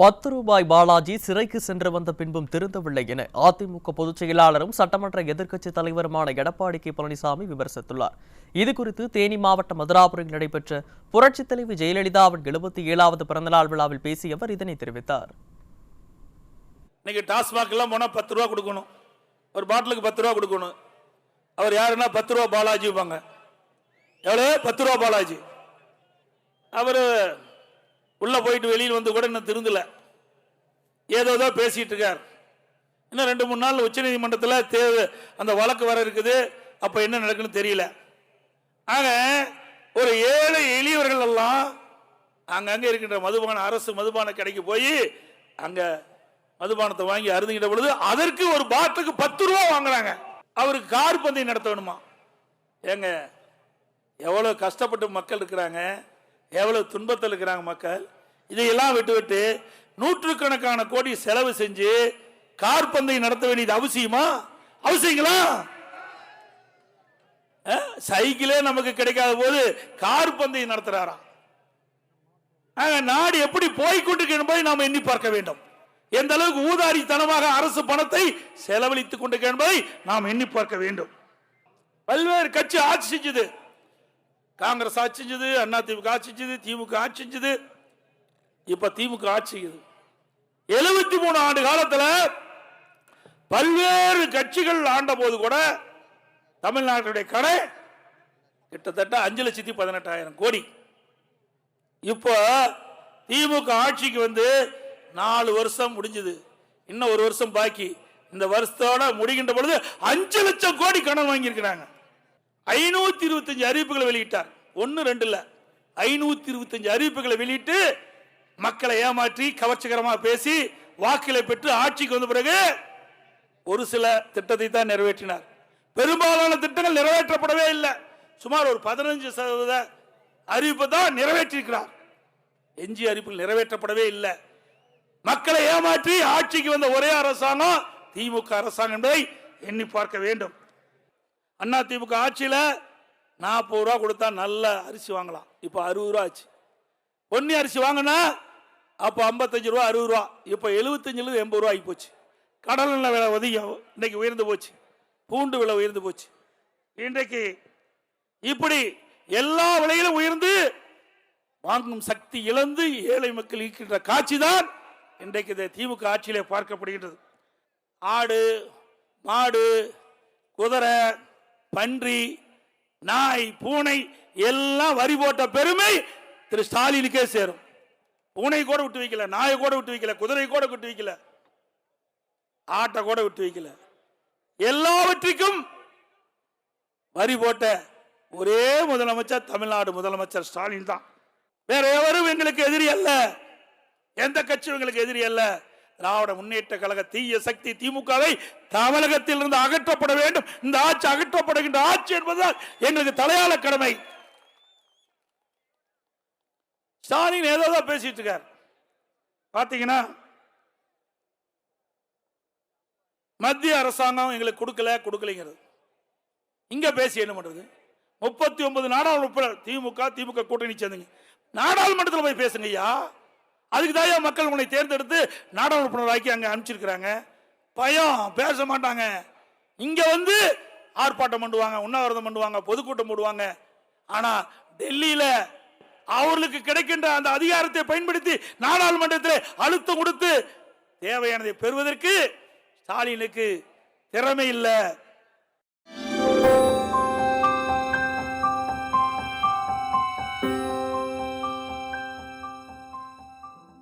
பத்து ரூபாய் பாலாஜி சிறைக்கு சென்று வந்த பின்பும் திருந்தவில்லை என அதிமுக பொதுச் செயலாளரும் சட்டமன்ற எதிர்க்கட்சித் தலைவருமான எடப்பாடி கே பழனிசாமி விமர்சித்துள்ளார். இதுகுறித்து தேனி மாவட்டம் மதுராபுரியில் நடைபெற்ற புரட்சித் தலைவி ஜெயலலிதாவின் எழுபத்தி ஏழாவது பிறந்தநாள் விழாவில் பேசிய அவர் இதனை தெரிவித்தார். இன்னைக்கு டாஸ்மாக் எல்லாம் போனால் பத்து ரூபா கொடுக்கணும். ஒரு பாட்டிலுக்கு பத்து ரூபா கொடுக்கணும். அவர் யாருன்னா பத்து ரூபா பாலாஜி வைப்பாங்க எவ்வளோ பத்து ரூபா பாலாஜி. அவர் உள்ள போயிட்டு வெளியில் வந்து கூட இன்னும் திருந்தல. ஏதோ ஏதோ பேசிட்டு இருக்கார். இன்னும் ரெண்டு மூணு நாள் உச்சநீதிமன்றத்தில் தேவை அந்த வழக்கு வர இருக்குது. அப்போ என்ன நடக்குன்னு தெரியல. ஆக ஒரு ஏழை எளியவர்கள் எல்லாம் அங்கங்க இருக்கின்ற மதுபான அரசு மதுபான கடைக்கு போய் அங்க மதுபானத்தை வாங்கி அருந்துகிட்ட பொழுது அதற்கு ஒரு பாட்டுக்கு பத்து ரூபா வாங்குறாங்க. அவருக்கு கார் பந்தயம் நடத்த வேணுமா ஏங்க எவ்வளவு கஷ்டப்பட்டு மக்கள் இருக்கிறாங்க. எவ்வளவு துன்பத்தில் இருக்கிறாங்க மக்கள்? இதையெல்லாம் விட்டு விட்டு நூற்றுக்கணக்கான கோடி செலவு செஞ்சு கார் பந்தயம் நடத்த வேண்டியது அவசியமா? அவசியங்களா? சைக்கிளே நமக்கு கிடைக்காத போது கார் பந்தயம் நடத்துறாராம் நாடு எப்படி போய்கொண்டிருக்கிறது என்பதை நாம் எண்ணி பார்க்க வேண்டும். எந்த அளவுக்கு ஊதாரித்தனமாக அரசு பணத்தை செலவழித்துக் கொண்டிருக்க என்பதை நாம் எண்ணி பார்க்க வேண்டும். பல்வேறு கட்சி ஆட்சி செஞ்சது. காங்கிரஸ் ஆட்சி செஞ்சது அண்ணா திமுக ஆட்சி செஞ்சது திமுக ஆட்சி செஞ்சது இப்ப திமுக ஆட்சி எழுபத்தி மூணு ஆண்டு காலத்தில் பல்வேறு கட்சிகள் ஆண்ட போது கூட தமிழ்நாட்டுடைய கடை கிட்டத்தட்ட அஞ்சு லட்சத்தி பதினெட்டாயிரம் கோடி. இப்போ திமுக ஆட்சிக்கு வந்து நாலு வருஷம் முடிஞ்சது. இன்னும் ஒரு வருஷம் பாக்கி. இந்த வருஷத்தோட முடிகின்ற பொழுது அஞ்சு லட்சம் கோடி கடன் வாங்கியிருக்கிறாங்க. ஐநூத்தி இருபத்தஞ்சு அறிவிப்புகளை வெளியிட்டார். ஒன்னு ரெண்டு இல்ல ஐநூத்தி இருபத்தஞ்சு அறிவிப்புகளை வெளியிட்டு மக்களை ஏமாற்றி கவர்ச்சிகரமா பேசி வாக்குகளை பெற்று ஆட்சிக்கு வந்த பிறகு ஒரு சில திட்டத்தை தான் நிறைவேற்றினார். பெரும்பாலான திட்டங்கள் நிறைவேற்றப்படவே இல்லை. சுமார் ஒரு பதினஞ்சு சதவீத அறிவிப்பை தான் நிறைவேற்றிருக்கிறார் எஞ்சி அறிவிப்புகள் நிறைவேற்றப்படவே இல்லை. மக்களை ஏமாற்றி ஆட்சிக்கு வந்த ஒரே அரசாங்கம் திமுக அரசாங்கம் என்பதை எண்ணி பார்க்க வேண்டும். அண்ணா திமுக ஆட்சியில் நாற்பது ரூபா கொடுத்தா நல்ல அரிசி வாங்கலாம். இப்போ அறுபது ரூபா ஆச்சு. பொன்னி அரிசி வாங்கினா அப்போ ஐம்பத்தஞ்சு ரூபா அறுபது ரூபா. இப்போ எழுபத்தஞ்சிலிருந்து எண்பது ரூபா ஆகி போச்சு. கடல் எண்ணெய் விலை அதிகம். இன்னைக்கு உயர்ந்து போச்சு. பூண்டு விலை உயர்ந்து போச்சு. இன்றைக்கு இப்படி எல்லா விலையிலும் உயர்ந்து வாங்கும் சக்தி இழந்து ஏழை மக்கள் இருக்கின்ற காட்சி தான் இன்றைக்கு இந்த திமுக ஆட்சியிலே பார்க்கப்படுகின்றது. ஆடு மாடு குதிரை பன்றி நாய் பூனை எல்லாம் வரி போட்ட பெருமை திரு ஸ்டாலினுக்கே சேரும். பூனை கூட விட்டு வைக்கல நாயை கூட விட்டு வைக்கல குதிரை கூட விட்டு வைக்கல ஆட்டை கூட விட்டு வைக்கல. எல்லாவற்றிற்கும் வரி போட்ட ஒரே முதலமைச்சர் தமிழ்நாடு முதலமைச்சர் ஸ்டாலின் தான். வேற எவரும் எங்களுக்கு எதிரி அல்ல. எந்த கட்சியும் எங்களுக்கு எதிரி அல்ல. திராவிட முன்னேற்ற கழக தீய சக்தி திமுகவை தமிழகத்தில் இருந்து அகற்றப்பட வேண்டும். இந்த ஆட்சி அகற்றப்படுகின்ற ஆட்சி என்பதுதான் எங்களுக்கு தலையாள கடமை. ஸ்டாலின் ஏதோ தான் பேசிட்டு இருக்கார். பாத்தீங்கன்னா மத்திய அரசாங்கம் எங்களுக்கு கொடுக்கல கொடுக்கலைங்கிறது. இங்க பேசி என்ன பண்றது? முப்பத்தி ஒன்பது நாடாளுமன்ற திமுக திமுக கூட்டணி சேர்ந்துங்க. நாடாளுமன்றத்தில் போய் பேசுங்க ஐயா. அதுக்கு தான் மக்கள் உன்னை தேர்ந்தெடுத்து நாடாளுமன்ற உறுப்பினராக்கி அங்கே அனுப்பிச்சிருக்கிறாங்க? பயம் பேச மாட்டாங்க. இங்கே வந்து ஆர்ப்பாட்டம் பண்ணுவாங்க உண்ணாவிரதம் பண்ணுவாங்க பொதுக்கூட்டம் போடுவாங்க. ஆனால் டெல்லியில் அவர்களுக்கு கிடைக்கின்ற அந்த அதிகாரத்தை பயன்படுத்தி நாடாளுமன்றத்தில் அழுத்தம் கொடுத்து தேவையானதை பெறுவதற்கு ஸ்டாலினுக்கு திறமை இல்லை.